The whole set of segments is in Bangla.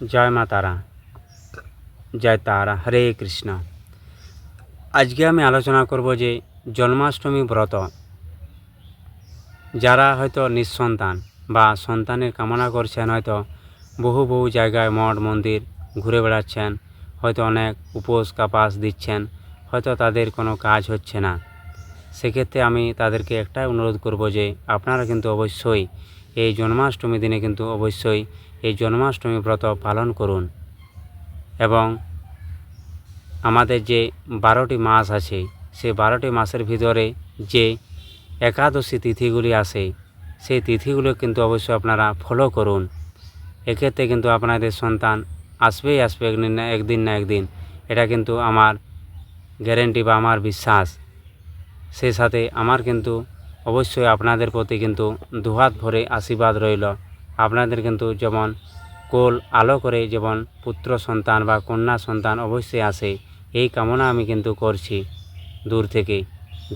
জয় মা তারা, জয় তারা, হরে কৃষ্ণ। আজকে আমি আলোচনা করব যে জন্মাষ্টমী ব্রত, যারা হয়তো নিঃসন্তান বা সন্তানের কামনা করছেন, হয়তো বহু বহু জায়গায় মঠ, মন্দির ঘুরে বেড়াচ্ছেন, হয়তো অনেক উপোস, কাপাস দিচ্ছেন, হয়তো তাদের কোনো কাজ হচ্ছে না। সেক্ষেত্রে আমি তাদেরকে একটাই অনুরোধ করব যে আপনারা কিন্তু অবশ্যই এই জন্মাষ্টমী দিনে কিন্তু অবশ্যই এই জন্মাষ্টমী ব্রত পালন করুন। এবং আমাদের যে বারোটি মাস আছে, সেই বারোটি মাসের ভিতরে যে একাদশী তিথিগুলি আসে সেই তিথিগুলো কিন্তু অবশ্যই আপনারা ফলো করুন। এক্ষেত্রে কিন্তু আপনাদের সন্তান আসবেই আসবে একদিন না একদিন না একদিন। এটা কিন্তু আমার গ্যারেন্টি বা আমার বিশ্বাস। সেই সাথে আমার কিন্তু অবশ্যই আপনাদের প্রতি কিন্তু দুহাত ভরে আশীর্বাদ রইল। আপনাদের কিন্তু যেমন কোল আলো করে যেমন পুত্র সন্তান বা কন্যা সন্তান অবশ্যই আসে, এই কামনা আমি কিন্তু করছি দূর থেকে।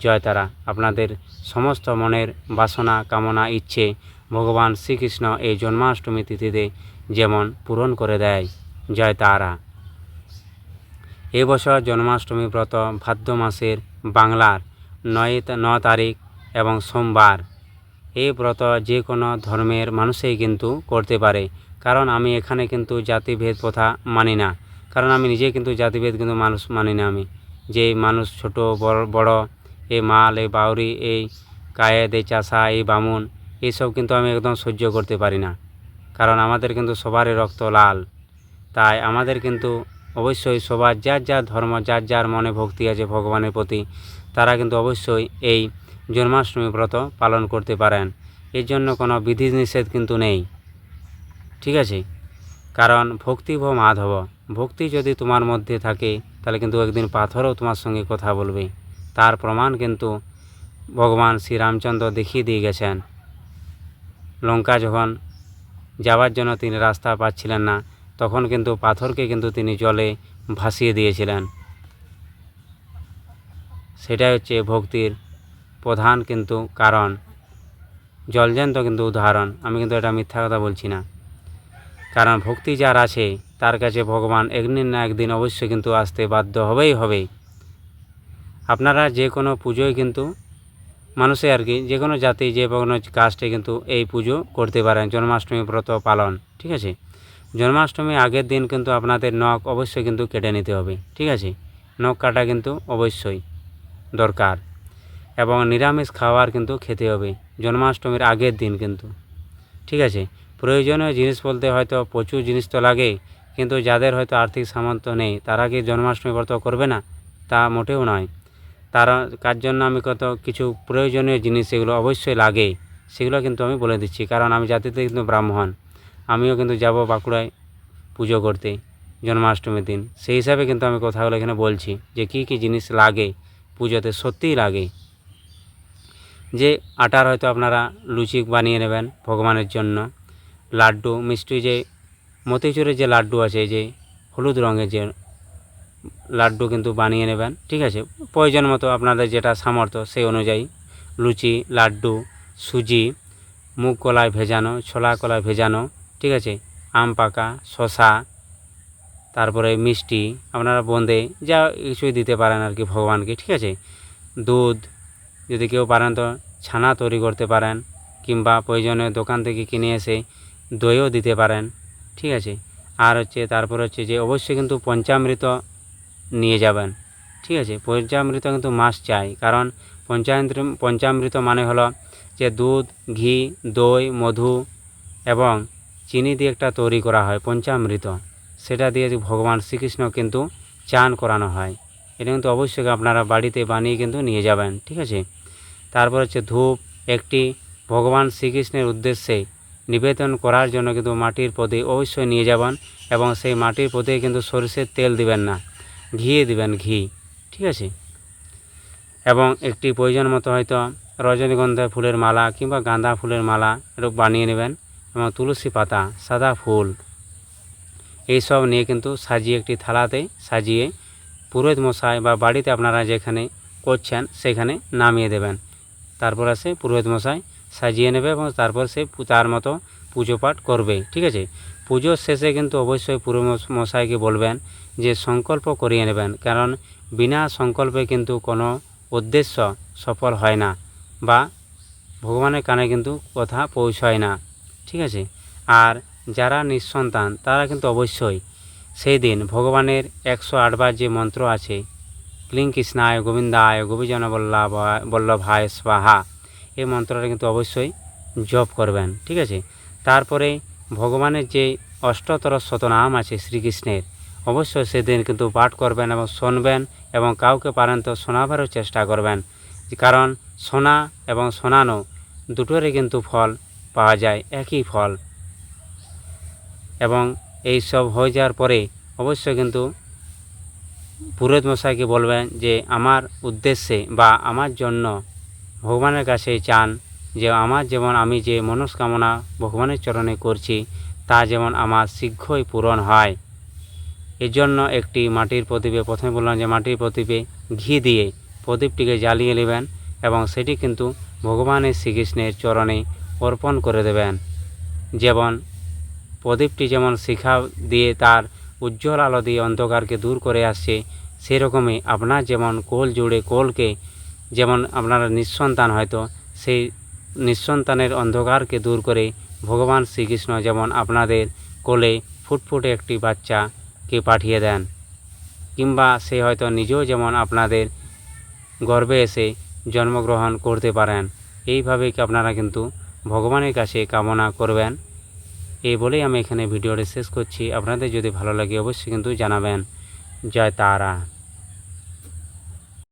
জয় তারা। আপনাদের সমস্ত মনের বাসনা, কামনা, ইচ্ছে ভগবান শ্রীকৃষ্ণ এই জন্মাষ্টমী তিথিতে যেমন পূরণ করে দেয়। জয় তারা। এবছর জন্মাষ্টমী ব্রত ভাদ্র মাসের বাংলার নয় ন তারিখ এবং সোমবার। এই ব্রত যে কোনো ধর্মের মানুষই কিন্তু করতে পারে। কারণ আমি এখানে কিন্তু জাতিভেদ প্রথা মানি না। কারণ আমি নিজে কিন্তু জাতিভেদ কিন্তু মানুষ মানি না আমি। যে মানুষ ছোট, বড় বড় এই মাল এই বাউরি, এই কায়েদ এই চাষা এই বামুন এইসব কিন্তু আমি একদম সহ্য করতে পারি না। কারণ আমাদের কিন্তু সবারই রক্ত লাল। তাই আমাদের কিন্তু অবশ্যই সবার যার যার ধর্ম, যার যার মনে ভক্তি আছে ভগবানের প্রতি, তারা কিন্তু অবশ্যই এই জন্মাষ্টমী ব্রত পালন করতে পারেন। এর জন্য কোনো বিধি নিষেধ কিন্তু নেই। ঠিক আছে? কারণ ভক্তি ভো মাধব। ভক্তি যদি তোমার মধ্যে থাকে, তাহলে কিন্তু একদিন পাথরও তোমার সঙ্গে কথা বলবে। তার প্রমাণ কিন্তু ভগবান শ্রীরামচন্দ্র দেখিয়ে দিয়ে গেছেন। লঙ্কা যখন যাওয়ার জন্য তিনি রাস্তা পাচ্ছিলেন না, তখন কিন্তু পাথরকে কিন্তু তিনি জলে ভাসিয়ে দিয়েছিলেন। সেটাই হচ্ছে ভক্তির প্রধান কিন্তু কারণ জলজ্যান্ত কিন্তু উদাহরণ। আমি কিন্তু এটা মিথ্যা কথা বলছি না। কারণ ভক্তি যার আছে, তার কাছে ভগবান একদিন না একদিন অবশ্যই কিন্তু আসতে বাধ্য হবেই হবে আপনারা যে কোনো পুজোয় কিন্তু মানুষে আর কি, যে কোনো জাতি, যে কোনো কাস্টে কিন্তু এই পুজো করতে পারেন। জন্মাষ্টমী ব্রত পালন, ঠিক আছে? জন্মাষ্টমী আগের দিন কিন্তু আপনাদের নখ অবশ্যই কিন্তু কেটে নিতে হবে, ঠিক আছে? নখ কাটা কিন্তু অবশ্যই দরকার। এবং নিরামিষ খাবার কিন্তু খেতে হবে। জন্মাষ্টমীর আগের দিন কিন্তু। ঠিক আছে? প্রয়োজনীয় জিনিস বলতে হয়তো প্রচুর জিনিস তো লাগে, কিন্তু যাদের হয়তো আর্থিক সামর্থ্য নেই, তারা কি জন্মাষ্টমী ব্রত করবে না? তা মোটেও নয়। তারা, কার জন্য আমি কত কিছু প্রয়োজনীয় জিনিস সেগুলো অবশ্যই লাগে, সেগুলো কিন্তু আমি বলে দিচ্ছি, কারণ আমি জাতিতে কিন্তু ব্রাহ্মণ। আমিও কিন্তু যাব বাঁকুড়ায় পুজো করতে জন্মাষ্টমীর দিন। সেই হিসাবে কিন্তু আমি কথাগুলো এখানে বলছি যে কী কী জিনিস লাগে, পুজোতে সত্যিই লাগে। যে আটার হয়তো আপনারা লুচি বানিয়ে নেবেন ভগবানের জন্য। লাড্ডু, মিষ্টি যে, মতিচুরের যে লাড্ডু আছে, যে হলুদ রঙের যে লাড্ডু কিন্তু বানিয়ে নেবেন, ঠিক আছে? প্রয়োজন মতো আপনাদের যেটা সামর্থ্য সেই অনুযায়ী লুচি, লাড্ডু, সুজি, মুগ কলায় ভেজানো, ছোলা কলায় ভেজানো, ঠিক আছে? আম পাকা শশা তারপরে মিষ্টি, আপনারা বোঁদে যা কিছুই দিতে পারেন আর কি ভগবানকে, ঠিক আছে? দুধ যদি কেউ পারেন তো ছানা তৈরি করতে পারেন কিংবা প্রয়োজনে দোকান থেকে কিনে এসে দইও দিতে পারেন, ঠিক আছে? আর হচ্ছে তারপর হচ্ছে যে অবশ্যই কিন্তু পঞ্চামৃত নিয়ে যাবেন, ঠিক আছে? পঞ্চামৃত কিন্তু মাস চাই, কারণ পঞ্চামৃত পঞ্চামৃত মানে হলো যে দুধ, ঘি, দই, মধু এবং চিনি দিয়ে একটা তৈরি করা হয় পঞ্চামৃত। সেটা দিয়ে ভগবান শ্রীকৃষ্ণ কিন্তু চান করানো হয়। এটা কিন্তু অবশ্যই আপনারা বাড়িতে বানিয়ে কিন্তু নিয়ে যাবেন, ঠিক আছে? তারপর হচ্ছে ধূপ, একটি ভগবান শ্রীকৃষ্ণের উদ্দেশ্যে নিবেদন করার জন্য কিন্তু মাটির পদে অবশ্যই নিয়ে যাবেন এবং সেই মাটির পদে কিন্তু সরষের তেল দিবেন না ঘি দিবেন ঘি, ঠিক আছে? এবং একটি প্রয়োজন মতো হয়তো রজনীগন্ধা ফুলের মালা কিংবা গাঁদা ফুলের মালা এরকম বানিয়ে নেবেন এবং তুলসী পাতা, সাদা ফুল, এইসব নিয়ে কিন্তু সাজিয়ে একটি থালাতে সাজিয়ে পুরোহিত মশাই বা বাড়িতে আপনারা যেখানে করছেন, সেখানে নামিয়ে দেবেন। তারপর আসে পুরোহিত মশাই সাজিয়ে নেবে এবং তারপর সে তার মতো পুজো পাঠ করবে, ঠিক আছে? পুজোর শেষে কিন্তু অবশ্যই পুরো মশাইকে বলবেন যে সংকল্প করিয়ে নেবেন, কারণ বিনা সংকল্পে কিন্তু কোনো উদ্দেশ্য সফল হয় না বা ভগবানের কানে কিন্তু কথা পৌঁছয় না, ঠিক আছে? আর যারা নিঃসন্তান, তারা কিন্তু অবশ্যই সেই দিন ভগবানের একশো আটবার যে মন্ত্র আছে, ক্লিং কৃষ্ণায় গোবিন্দায় গোবিজন বল্লভ, বল্লভায় স্বাহা, এই মন্ত্রটা কিন্তু অবশ্যই জপ করবেন, ঠিক আছে? তারপরে ভগবানের যে অষ্টতর শতনাম আছে শ্রীকৃষ্ণের, অবশ্যই সেদিন কিন্তু পাঠ করবেন এবং শুনবেন এবং কাউকে পারেন তো শোনাবারও চেষ্টা করবেন, কারণ শোনা এবং শোনানো দুটোরই কিন্তু ফল পাওয়া যায়, একই ফল। এবং এই সব হয়ে যাওয়ার পরে অবশ্যই কিন্তু পুরোহিত মশাইকে বলবেন যে আমার উদ্দেশ্যে বা আমার জন্য ভগবানের কাছে চান যে আমার যেমন আমি যে মনস্কামনা ভগবানের চরণে করছি, তা যেমন আমার শীঘ্রই পূরণ হয়। এর জন্য একটি মাটির প্রদীপে প্রথমে বললাম যে মাটির প্রদীপে ঘি দিয়ে প্রদীপটিকে জ্বালিয়ে নেবেন এবং সেটি কিন্তু ভগবানের শ্রীকৃষ্ণের চরণে অর্পণ করে দেবেন। যেমন প্রদীপটি যেমন শিখা দিয়ে তার উজ্জ্বল আলো দিয়ে অন্ধকারকে দূর করে আসছে, সেরকমই আপনার যেমন কোল জুড়ে কোলকে যেমন আপনারা নিঃসন্তান হয়তো, সেই নিঃসন্তানের অন্ধকারকে দূর করে ভগবান শ্রীকৃষ্ণ যেমন আপনাদের কোলে ফুটফুটে একটি বাচ্চাকে পাঠিয়ে দেন। কিংবা সে হয়তো নিজেও যেমন আপনাদের গর্বে এসে জন্মগ্রহণ করতে পারেন। এইভাবেই আপনারা কিন্তু ভগবানের কাছে কামনা করবেন? এই বলেই আমি এখানে ভিডিওটি শেষ করছি। আপনাদের যদি ভালো লাগে অবশ্যই কিন্তু জানাবেন। জয় তারা।